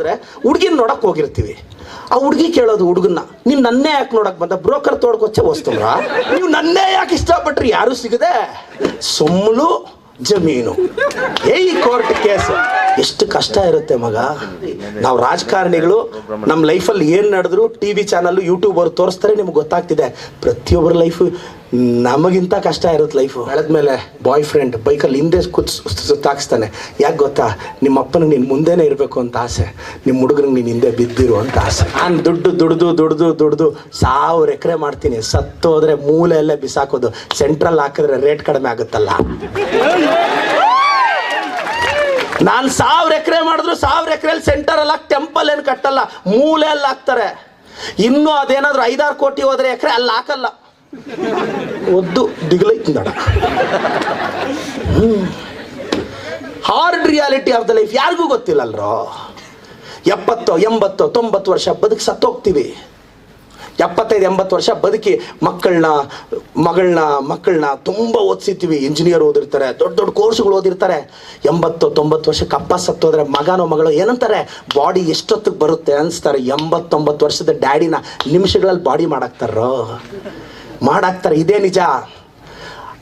ಅಂದ್ರೆ ಹುಡುಗಿನ ನೋಡಕ್ ಹೋಗಿರ್ತೀವಿ. ಆ ಹುಡುಗಿ ಕೇಳೋದು ಹುಡುಗನ್ನ, ನೀನು ನನ್ನೇ ಯಾಕೆ ನೋಡಕ್ ಬಂದ? ಬ್ರೋಕರ್ ತೋಡ್ಕೊಚ್ಚೆ ವಸ್ತುಂದ್ರ ನೀವು ನನ್ನೇ ಯಾಕೆ ಇಷ್ಟಪಟ್ರಿ? ಯಾರು ಸಿಗದೆ? ಸೊಮ್ಮಲು ಜಮೀನು. ಏಯ್ ಕೋರ್ಟ್ ಕೇಸ್. ಎಷ್ಟು ಕಷ್ಟ ಇರುತ್ತೆ ಮಗ. ನಾವು ರಾಜಕಾರಣಿಗಳು ನಮ್ಮ ಲೈಫಲ್ಲಿ ಏನು ನಡೆದ್ರು, ಟಿ ವಿ ಚಾನಲ್ ಯೂಟ್ಯೂಬ್ ಅವ್ರು ತೋರಿಸ್ತಾರೆ, ನಿಮ್ಗೆ ಗೊತ್ತಾಗ್ತಿದೆ. ಪ್ರತಿಯೊಬ್ಬರ ಲೈಫು ನಮಗಿಂತ ಕಷ್ಟ ಇರುತ್ತೆ ಲೈಫು ಮೇಲೆ ಬಾಯ್ ಫ್ರೆಂಡ್ ಬೈಕಲ್ಲಿ ಹಿಂದೆ ಕುತ್ಸು, ಸುತ್ತಾಕ್ಸ್ತಾನೆ. ಯಾಕೆ ಗೊತ್ತಾ? ನಿಮ್ಮ ಅಪ್ಪನಿಗೆ ನೀನು ಮುಂದೆನೇ ಇರಬೇಕು ಅಂತ ಆಸೆ. ನಿಮ್ಮ ಹುಡುಗನಿಗೆ ನೀನು ಹಿಂದೆ ಬಿದ್ದಿರು ಅಂತ ಆಸೆ. ನಾನು ದುಡ್ಡು, ದುಡ್ದು ದುಡ್ದು ದುಡ್ದು ಸಾವಿರ ಎಕರೆ ಮಾಡ್ತೀನಿ. ಸತ್ತೋದ್ರೆ ಮೂಲೆ ಬಿಸಾಕೋದು. ಸೆಂಟ್ರಲ್ ಹಾಕಿದ್ರೆ ರೇಟ್ ಕಡಿಮೆ ಆಗುತ್ತಲ್ಲ. ನಾನು ಸಾವಿರ ಎಕರೆ ಮಾಡಿದ್ರು ಸಾವಿರ ಎಕರೆಯಲ್ಲಿ ಸೆಂಟರ್ ಅಲ್ಲಿ ಟೆಂಪಲ್ ಏನು ಕಟ್ಟಲ್ಲ. ಮೂಲೆಯಲ್ಲಿ ಹಾಕ್ತಾರೆ. ಇನ್ನು ಅದೇನಾದರೂ ಐದಾರು ಕೋಟಿ ಹೋದರೆ ಎಕರೆ ಅಲ್ಲಿ ಹಾಕಲ್ಲ. ಒದ್ದು ದಿಗಲೈತಿ ನಡ. Hard reality of the life ಯಾರಿಗೂ ಗೊತ್ತಿಲ್ಲಲ್ರೋ? ಎಪ್ಪತ್ತೋ, ಎಂಬತ್ತೋ, ತೊಂಬತ್ತು ವರ್ಷ ಬದುಕಿ ಸತ್ತೋಗ್ತೀವಿ ಎಪ್ಪತ್ತೈದು, ಎಂಬತ್ತು ವರ್ಷ ಬದುಕಿ ಮಕ್ಕಳನ್ನ ಮಗಳನ್ನ ಮಕ್ಕಳನ್ನ ತುಂಬ ಓದಿಸ್ತೀವಿ ಇಂಜಿನಿಯರ್ ಓದಿರ್ತಾರೆ, ದೊಡ್ಡ ದೊಡ್ಡ ಕೋರ್ಸ್ಗಳು ಓದಿರ್ತಾರೆ. ಎಂಬತ್ತು, ತೊಂಬತ್ತು ವರ್ಷಕ್ಕೆ ಅಪ್ಪ ಸತ್ತೋದ್ರೆ ಮಗನೋ, ಮಗಳು ಏನಂತಾರೆ? ಬಾಡಿ ಎಷ್ಟೊತ್ತಿಗೆ ಬರುತ್ತೆ ಅನಿಸ್ತಾರೆ. ಎಂಬತ್ತೊಂಬತ್ತು ವರ್ಷದ ಡ್ಯಾಡಿನ ನಿಮಿಷಗಳಲ್ಲಿ ಬಾಡಿ ಮಾಡಾಕ್ತಾರೋ? ಮಾಡಾಕ್ತಾರೆ, ಇದೇ ನಿಜ.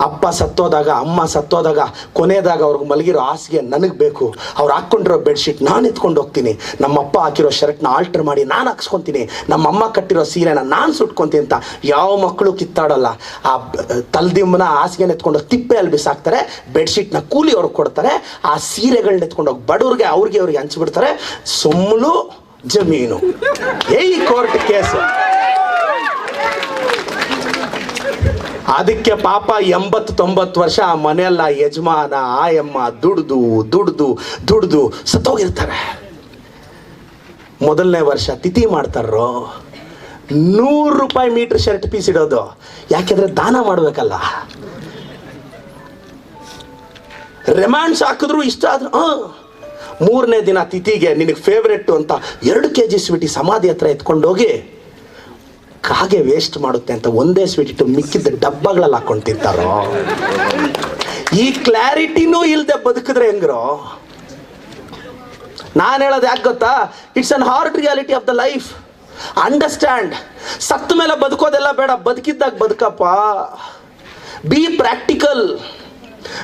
ಅಪ್ಪ ಸತ್ತೋದಾಗ, ಅಮ್ಮ ಸತ್ತೋದಾಗ, ಕೊನೆಯದಾಗ ಅವ್ರಿಗೆ ಮಲಗಿರೋ ಹಾಸಿಗೆ ನನಗೆ ಬೇಕು. ಅವ್ರು ಹಾಕ್ಕೊಂಡಿರೋ ಬೆಡ್ಶೀಟ್ ನಾನು ಎತ್ಕೊಂಡು ಹೋಗ್ತೀನಿ. ನಮ್ಮ ಅಪ್ಪ ಹಾಕಿರೋ ಶರ್ಟ್ನ ಆಲ್ಟರ್ ಮಾಡಿ ನಾನು ಹಾಕ್ಸ್ಕೊತೀನಿ. ನಮ್ಮ ಅಮ್ಮ ಕಟ್ಟಿರೋ ಸೀರೆನ ನಾನು ಸುಟ್ಕೊತೀನಿ ಅಂತ ಯಾವ ಮಕ್ಕಳು ಕಿತ್ತಾಡೋಲ್ಲ. ಆ ತಲ್ದಿಂಬನ ಹಾಸಿಗೆನ ಎತ್ಕೊಂಡು ತಿಪ್ಪೆಯಲ್ಲಿ ಬಿಸಾಕ್ತಾರೆ, ಬೆಡ್ಶೀಟ್ನ ಕೂಲಿ ಅವ್ರಿಗೆ ಕೊಡ್ತಾರೆ, ಆ ಸೀರೆಗಳನ್ನ ಎತ್ಕೊಂಡೋಗಿ ಬಡವ್ರಿಗೆ, ಅವ್ರಿಗೆ ಅವ್ರಿಗೆ ಹಂಚ್ಬಿಡ್ತಾರೆ. ಸೊಮ್ಮಲು ಜಮೀನು. ಏಯ್ ಕೋರ್ಟ್ ಕೇಸು. ಅದಕ್ಕೆ ಪಾಪ ಎಂಬತ್ತು ತೊಂಬತ್ತು ವರ್ಷ ಆ ಮನೆಯಲ್ಲ ಯಜಮಾನ, ಆಯಮ್ಮ ದುಡ್ದು ದುಡ್ದು ದುಡ್ದು ಸತ್ತೋಗಿರ್ತಾರೆ. ಮೊದಲನೇ ವರ್ಷ ತಿಥಿ ಮಾಡ್ತಾರೋ ನೂರು ರೂಪಾಯಿ ಮೀಟರ್ ಶರ್ಟ್ ಪೀಸ್ ಇಡೋದು. ಯಾಕೆಂದ್ರೆ ದಾನ ಮಾಡಬೇಕಲ್ಲ. ರೆಮಾಂಡ್ಸ್ ಹಾಕಿದ್ರು ಇಷ್ಟ ಆದ್ರು, ಹಾಂ. ಮೂರನೇ ದಿನ ತಿಥಿಗೆ ನಿನಗೆ ಫೇವ್ರೆಟ್ ಅಂತ ಎರಡು ಕೆ ಜಿ ಸ್ವೀಟಿ ಸಮಾಧಿ ಹತ್ರ ಎತ್ಕೊಂಡೋಗಿ ಕಾಗೆ ವೇಸ್ಟ್ ಮಾಡುತ್ತೆ ಅಂತ ಒಂದೇ ಸ್ವೀಟ್ ಇಟ್ಟು ಮಿಕ್ಕಿದ್ದ ಡಬ್ಬಗಳಲ್ಲಿ ಹಾಕೊಂಡು ತಿಂತಾರೋ? ಈ ಕ್ಲಾರಿಟಿನೂ ಇಲ್ಲದೆ ಬದುಕಿದ್ರೆ ಹೆಂಗ್ರೋ? ನಾನು ಹೇಳೋದು ಯಾಕೆ ಗೊತ್ತಾ? It's an hard reality of the life understand ಸತ್ತ ಮೇಲೆ ಬದುಕೋದೆಲ್ಲ ಬೇಡ. ಬದುಕಿದ್ದಾಗ ಬದುಕಪ್ಪ. ಬಿ ಪ್ರಾಕ್ಟಿಕಲ್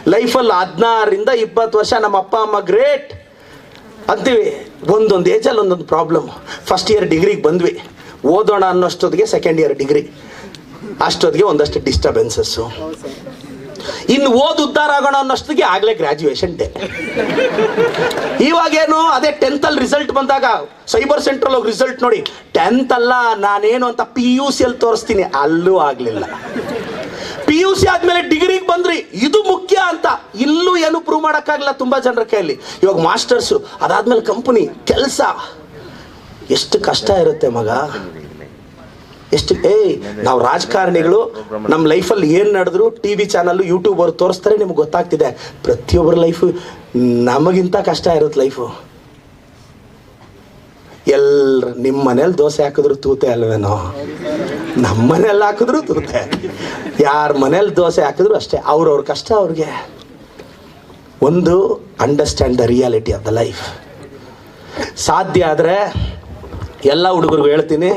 ಲೈಫಲ್ಲಿ ಹದಿನಾರರಿಂದ ಇಪ್ಪತ್ತು ವರ್ಷ ನಮ್ಮ ಅಪ್ಪ, ಅಮ್ಮ ಗ್ರೇಟ್ ಅಂತೀವಿ. ಒಂದೊಂದು ಏಜಲ್ಲಿ ಒಂದೊಂದು ಪ್ರಾಬ್ಲಮ್ ಫಸ್ಟ್ ಇಯರ್ ಡಿಗ್ರಿಗೆ ಬಂದ್ವಿ. ಓದೋಣ ಅನ್ನೋಷ್ಟೊತ್ತಿಗೆ ಸೆಕೆಂಡ್ ಇಯರ್ ಡಿಗ್ರಿ ಅಷ್ಟೊತ್ತಿಗೆ ಒಂದಷ್ಟು ಡಿಸ್ಟರ್ಬೆನ್ಸಸ್ಸು ಇನ್ನು ಓದ್ ಉದ್ದಾರ ಆಗೋಣ ಅನ್ನೋಷ್ಟೊತ್ತಿಗೆ ಆಗ್ಲೇ ಗ್ರ್ಯಾಜುಯೇಷನ್ ಡೇ ಇವಾಗೇನು, ಅದೇ ಟೆಂತ್ ಅಲ್ಲಿ ರಿಸಲ್ಟ್ ಬಂದಾಗ ಸೈಬರ್ ಸೆಂಟ್ರಲ್ ಹೋಗಿ ರಿಸಲ್ಟ್ ನೋಡಿ ಟೆಂತ್ ಅಲ್ಲ, ನಾನೇನು ಅಂತ ಪಿ ಯು ಸಿ ಅಲ್ಲಿ ತೋರಿಸ್ತೀನಿ. ಅಲ್ಲೂ ಆಗಲಿಲ್ಲ. ಪಿ ಯು ಸಿ ಆದ್ಮೇಲೆ ಡಿಗ್ರಿಗೆ ಬಂದ್ರಿ, ಇದು ಮುಖ್ಯ ಅಂತ. ಇಲ್ಲೂ ಏನು ಪ್ರೂವ್ ಮಾಡೋಕ್ಕಾಗಲ್ಲ ತುಂಬಾ ಜನರ ಕೈಯಲ್ಲಿ. ಇವಾಗ ಮಾಸ್ಟರ್ಸು ಅದಾದ್ಮೇಲೆ ಕಂಪನಿ ಕೆಲಸ. ಎಷ್ಟು ಕಷ್ಟ ಇರುತ್ತೆ ಮಗ? ಎಷ್ಟು, ಏಯ್, ನಾವು ರಾಜಕಾರಣಿಗಳು, ನಮ್ಮ ಲೈಫಲ್ಲಿ ಏನು ನಡೆದ್ರು ಟಿ ವಿ ಚಾನಲ್ಲು ಯೂಟ್ಯೂಬ್ ಅವ್ರು ತೋರಿಸ್ತಾರೆ, ನಿಮ್ಗೆ ಗೊತ್ತಾಗ್ತಿದೆ. ಪ್ರತಿಯೊಬ್ಬರ ಲೈಫು ನಮಗಿಂತ ಕಷ್ಟ ಇರುತ್ತೆ ಲೈಫು ಎಲ್ರ ನಿಮ್ಮ ಮನೇಲಿ ದೋಸೆ ಹಾಕಿದ್ರು ತೂತೆ ಅಲ್ವೇನೋ? ನಮ್ಮ ಮನೇಲಿ ಹಾಕಿದ್ರು ತೂತೆ. ಯಾರ ಮನೇಲಿ ದೋಸೆ ಹಾಕಿದ್ರು ಅಷ್ಟೇ, ಅವ್ರವ್ರ ಕಷ್ಟ ಅವ್ರಿಗೆ. ಒಂದು understand the reality of the life ಸಾಧ್ಯ ಆದರೆ ಎಲ್ಲ ಹುಡುಗರಿಗೂ ಹೇಳ್ತೀನಿ.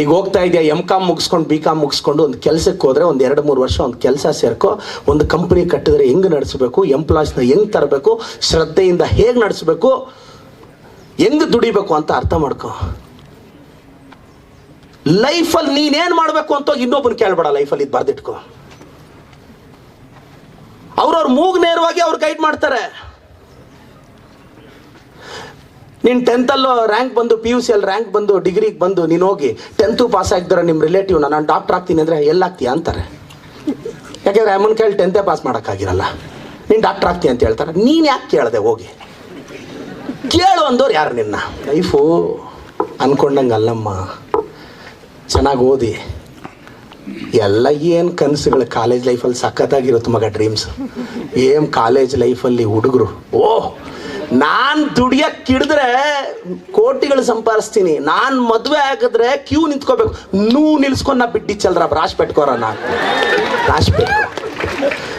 ಈಗ ಹೋಗ್ತಾ ಇದೆಯಾ ಎಂ ಕಾಮ್ ಮುಗಿಸ್ಕೊಂಡು ಬಿ ಕಾಮ್ ಮುಗಿಸ್ಕೊಂಡು ಒಂದು ಕೆಲಸಕ್ಕೆ ಹೋದರೆ ಒಂದು ಎರಡು ಮೂರು ವರ್ಷ ಒಂದು ಕೆಲಸ ಸೇರ್ಕೊ, ಒಂದು ಕಂಪ್ನಿ ಕಟ್ಟಿದ್ರೆ ಹೆಂಗೆ ನಡೆಸಬೇಕು ಎಂಪ್ಲಾಯ್ಸ್ನ ಹೆಂಗೆ ತರಬೇಕು, ಶ್ರದ್ಧೆಯಿಂದ ಹೇಗೆ ನಡೆಸಬೇಕು, ಹೆಂಗೆ ದುಡಿಬೇಕು ಅಂತ ಅರ್ಥ ಮಾಡ್ಕೊ. ಲೈಫಲ್ಲಿ ನೀನೇನು ಮಾಡಬೇಕು ಅಂತ ಇನ್ನೊಬ್ಬನ ಕೇಳಬೇಡ, ಲೈಫಲ್ಲಿ ಇದು ಬರೆದಿಟ್ಕೋ. ಅವ್ರವ್ರ ಮೂಗ್ ನೇರವಾಗಿ ಅವ್ರು ಗೈಡ್ ಮಾಡ್ತಾರೆ. ನೀನು ಟೆಂತಲ್ಲೂ ರ್ಯಾಂಕ್ ಬಂದು ಪಿ ಯು ಸಿ ಅಲ್ಲಿ ರ್ಯಾಂಕ್ ಬಂದು ಡಿಗ್ರಿಗೆ ಬಂದು ನೀನು ಹೋಗಿ ಟೆಂತು ಪಾಸ್ ಆಗಿದ್ರೆ ನಿಮ್ಮ ರಿಲೇಟಿವ್ನ ನಾನು ಡಾಕ್ಟರ್ ಆಗ್ತೀನಿ ಅಂದರೆ ಎಲ್ಲಾಗ್ತೀಯ ಅಂತಾರೆ. ಯಾಕೆಂದ್ರೆ ಅಮ್ಮನ ಕೇಳಿ ಟೆಂತೇ ಪಾಸ್ ಮಾಡೋಕ್ಕಾಗಿರಲ್ಲ. ನೀನು ಡಾಕ್ಟರ್ ಆಗ್ತೀಯ ಅಂತ ಹೇಳ್ತಾರೆ. ನೀನು ಯಾಕೆ ಕೇಳಿದೆ ಹೋಗಿ? ಕೇಳು ಅಂದವ್ರು ಯಾರು ನಿನ್ನ? ಲೈಫು ಅನ್ಕೊಂಡಂಗೆ ಅಲ್ಲಮ್ಮ. ಚೆನ್ನಾಗಿ ಓದಿ. ಎಲ್ಲ ಏನು ಕನಸುಗಳು ಕಾಲೇಜ್ ಲೈಫಲ್ಲಿ ಸಖತ್ತಾಗಿರುತ್ತೆ ಮಗ ಡ್ರೀಮ್ಸ್ ಏನು ಕಾಲೇಜ್ ಲೈಫಲ್ಲಿ ಹುಡುಗರು. ಓಹ್ ನಾನು ದುಡಿಯಕ್ಕೆ ಕಿಡಿದ್ರೆ ಕೋಟಿಗಳು ಸಂಪಾದಿಸ್ತೀನಿ. ನಾನು ಮದುವೆ ಹಾಕಿದ್ರೆ ಕ್ಯೂ ನಿಂತ್ಕೋಬೇಕು. ನೂ ನಿಲ್ಸ್ಕೊಂಡು ನಾ ಬಿಟ್ಟಿ ಚಲ್ರ ರಾಶ್ ಪೆಟ್ಕೋರ ನಾನು ರಾಶ್ ಪೆಟ್ಕೋ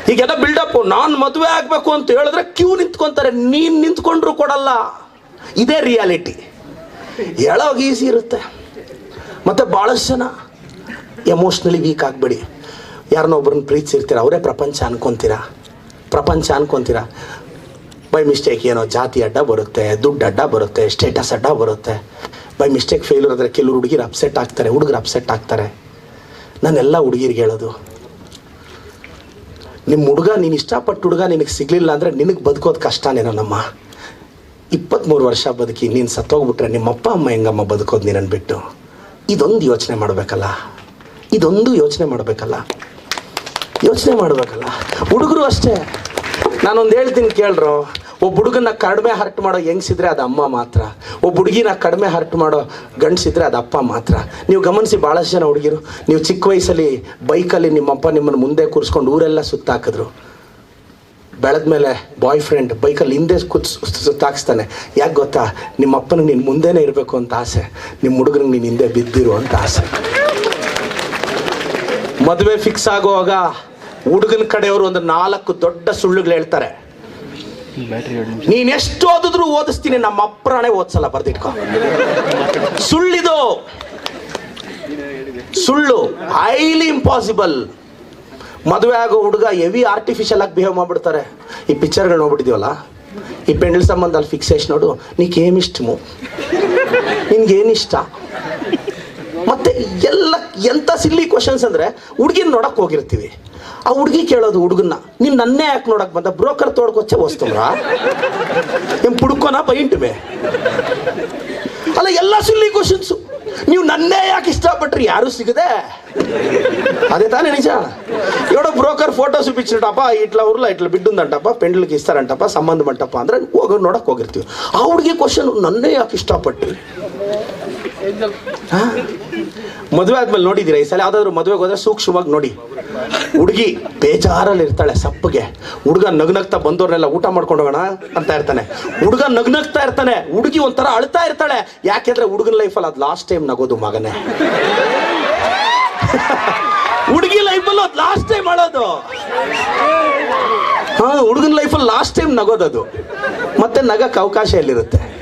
ಹೀಗೆಲ್ಲ ಬಿಲ್ಡಪ್ ನಾನು ಮದುವೆ ಆಗಬೇಕು ಅಂತ ಹೇಳಿದ್ರೆ ಕ್ಯೂ ನಿಂತ್ಕೊಂತಾರೆ. ನೀನು ನಿಂತ್ಕೊಂಡ್ರು ಕೊಡಲ್ಲ. ಇದೇ ರಿಯಾಲಿಟಿ ಹೇಳೋಗಿ ಈಸಿ ಇರುತ್ತೆ. ಮತ್ತು ಭಾಳಷ್ಟು ಜನ ಎಮೋಷ್ನಲಿ ವೀಕ್ ಆಗಬೇಡಿ. ಯಾರನ್ನೋ ಒಬ್ಬರನ್ನ ಪ್ರೀತಿಸಿರ್ತೀರ? ಅವರೇ ಪ್ರಪಂಚ ಅನ್ಕೊತೀರಾ? ಪ್ರಪಂಚ ಅನ್ಕೊತೀರಾ? ಬೈ ಮಿಸ್ಟೇಕ್ ಏನೋ ಜಾತಿ ಅಡ್ಡ ಬರುತ್ತೆ, ದುಡ್ಡು ಅಡ್ಡ ಬರುತ್ತೆ ಸ್ಟೇಟಸ್ ಅಡ್ಡ ಬರುತ್ತೆ. ಬೈ ಮಿಸ್ಟೇಕ್ ಫೇಲ್ಯೂರ್ ಆದರೆ ಕೆಲವರು ಹುಡುಗಿರು ಅಪ್ಸೆಟ್ ಆಗ್ತಾರೆ, ಹುಡುಗರು ಅಪ್ಸೆಟ್ ಆಗ್ತಾರೆ. ನಾನೆಲ್ಲ ಹುಡುಗಿರಿಗೆ ಹೇಳೋದು. ನಿಮ್ಮ ಹುಡುಗ, ನೀನು ಇಷ್ಟಪಟ್ಟು ಹುಡುಗ ನಿನಗೆ ಸಿಗಲಿಲ್ಲ ಅಂದರೆ ನಿನಗೆ ಬದುಕೋದು ಕಷ್ಟನೇನಮ್ಮ ಇಪ್ಪತ್ತ್ಮೂರು ವರ್ಷ ಬದುಕಿ ನೀನು ಸತ್ತೋಗ್ಬಿಟ್ರೆ ನಿಮ್ಮ ಅಪ್ಪ ಅಮ್ಮ ಹೆಂಗಮ್ಮ ಬದುಕೋದು ನೀನನ್ನು ಬಿಟ್ಟು? ಇದೊಂದು ಯೋಚನೆ ಮಾಡಬೇಕಲ್ಲ. ಇದೊಂದು ಯೋಚನೆ ಮಾಡಬೇಕಲ್ಲ. ಯೋಚನೆ ಮಾಡಬೇಕಲ್ಲ. ಹುಡುಗರು ಅಷ್ಟೇ. ನಾನೊಂದು ಹೇಳ್ತೀನಿ ಕೇಳ್ರು. ಒಬ್ಬ ಹುಡುಗನ ಕಡಿಮೆ ಹರ್ಟ್ ಮಾಡೋ ಹೆಂಗ್ಸಿದ್ರೆ ಅದು ಅಮ್ಮ ಮಾತ್ರ. ಒಬ್ಬ ಹುಡುಗಿನ ಕಡಿಮೆ ಹರ್ಟ್ ಮಾಡೋ ಗಂಡಸಿದ್ರೆ ಅದು ಅಪ್ಪ ಮಾತ್ರ. ನೀವು ಗಮನಿಸಿ ಭಾಳಷ್ಟು ಜನ ಹುಡುಗಿರು, ನೀವು ಚಿಕ್ಕ ವಯಸ್ಸಲ್ಲಿ ಬೈಕಲ್ಲಿ ನಿಮ್ಮಪ್ಪ ನಿಮ್ಮನ್ನು ಮುಂದೆ ಕೂರಿಸ್ಕೊಂಡು ಊರೆಲ್ಲ ಸುತ್ತಾಕಿದ್ರು. ಬೆಳೆದ ಮೇಲೆ ಬಾಯ್ ಫ್ರೆಂಡ್ ಬೈಕಲ್ಲಿ ಹಿಂದೆ ಕೂತ್ ಸುತ್ತಾಕಿಸ್ತಾನೆ. ಯಾಕೆ ಗೊತ್ತಾ? ನಿಮ್ಮ ಅಪ್ಪನಿಗೆ ನೀನು ಮುಂದೆನೇ ಇರಬೇಕು ಅಂತ ಆಸೆ. ನಿಮ್ಮ ಹುಡುಗನಿಗೆ ನೀನು ಹಿಂದೆ ಬಿದ್ದಿರು ಅಂತ ಆಸೆ. ಮದುವೆ ಫಿಕ್ಸ್ ಆಗುವಾಗ ಹುಡುಗನ ಕಡೆಯವರು ಒಂದು ನಾಲ್ಕು ದೊಡ್ಡ ಸುಳ್ಳುಗಳು ಹೇಳ್ತಾರೆ. ನೀನ್ ಎಷ್ಟು ಓದಿದ್ರು ಓದಿಸ್ತೀನಿ ನಮ್ಮ ಅಪ್ರಾಣೆ ಓದ್ಸಲ್ಲ ಬರ್ದಿಟ್ಕೋ. ಸುಳ್ಳಿದು. ಸುಳ್ಳು ಹೈಲಿ ಇಂಪಾಸಿಬಲ್ ಮದುವೆ ಆಗೋ ಹುಡುಗ ಹೆವಿ ಆರ್ಟಿಫಿಷಿಯಲ್ ಆಗಿ ಬಿಹೇವ್ ಮಾಡ್ಬಿಡ್ತಾರೆ. ಈ ಪಿಕ್ಚರ್ಗಳು ನೋಡ್ಬಿಟ್ಟಿದೀವಲ್ಲ? ಈ ಪೆಂಡಲ್ ಸಂಬಂಧ ಅಲ್ಲಿ ಫಿಕ್ಸೇಷ್ ನೋಡು ನೀಕೇಮಿಷ್ಟಮು ನಿನ್ಗೇನಿಷ್ಟ ಮತ್ತೆ ಎಲ್ಲ ಎಂತ ಸಿಲ್ಲಿ ಕ್ವಶನ್ಸ್ ಅಂದ್ರೆ ಹುಡುಗಿನ ನೋಡಕ್ ಹೋಗಿರ್ತೀವಿ. ಆ ಹುಡುಗಿ ಕೇಳೋದು ಹುಡುಗನ್ನ ನೀನ್ ನನ್ನೇ ಯಾಕೆ ನೋಡಕ್ ಬಂದ ಬ್ರೋಕರ್ ತೋಡ್ಕೊಚ್ಚೆ ವಸ್ತುಮ್ರಾ ಏನ್ ಪುಡ್ಕೋನ ಬೈಂಟ್ಮೆ ಅಲ್ಲ ಎಲ್ಲ ಸಿಲ್ಲಿ ಕ್ವಶನ್ಸು ನೀವು ನನ್ನೇ ಯಾಕೆ ಇಷ್ಟಪಟ್ರಿ ಯಾರು ಸಿಗದೆ అదే తానే నిజ ఎవడో బ్రోకర్ ఫోటో చూపించినటప్ప ఇట్లా ఊర్లో ఇట్లా బిడ్డుందంటప్ప పెండ్లకి ఇస్తారంటప్ప సంబంధం అంటప్ప ಅಂದ್ರೆ ಹೋಗ ನೋಡಕ್ ಹೋಗಿರ್ತೀವಿ ಆ ಹುಡುಗಿ ಕ್ವಶನ್ ನನ್ನೇ ಯಾಕೆ ಇಷ್ಟಪಟ್ರಿ ಹಾ? ಮದುವೆ ಆದ್ಮೇಲೆ ನೋಡಿದ್ದೀರಾ ಈ ಸಲ? ಯಾವ್ದಾದ್ರು ಮದುವೆಗೆ ಹೋದ್ರೆ ಸೂಕ್ಷ್ಮವಾಗಿ ನೋಡಿ. ಹುಡುಗಿ ಬೇಜಾರಲ್ಲಿ ಇರ್ತಾಳೆ ಸಪ್ಪಗೆ. ಹುಡುಗ ನಗ್ನಗ್ತಾ ಬಂದವ್ರನ್ನೆಲ್ಲ ಊಟ ಮಾಡ್ಕೊಂಡು ಹೋಗೋಣ ಅಂತ ಇರ್ತಾನೆ. ಹುಡುಗ ನಗ್ನಗ್ತಾ ಇರ್ತಾನೆ. ಹುಡುಗಿ ಒಂಥರ ಅಳ್ತಾ ಇರ್ತಾಳೆ. ಯಾಕೆಂದ್ರೆ ಹುಡುಗನ ಲೈಫಲ್ಲಿ ಅದು ಲಾಸ್ಟ್ ಟೈಮ್ ನಗೋದು ಮಗನೇ. ಹುಡುಗಿ ಲೈಫಲ್ಲಿ ಅದು ಲಾಸ್ಟ್ ಟೈಮ್ ಮಾಡೋದು. ಹಾ, ಹುಡುಗನ ಲೈಫಲ್ಲಿ ಲಾಸ್ಟ್ ಟೈಮ್ ನಗೋದದು. ಮತ್ತೆ ನಗಕ್ಕೆ ಅವಕಾಶ ಎಲ್ಲಿರುತ್ತೆ?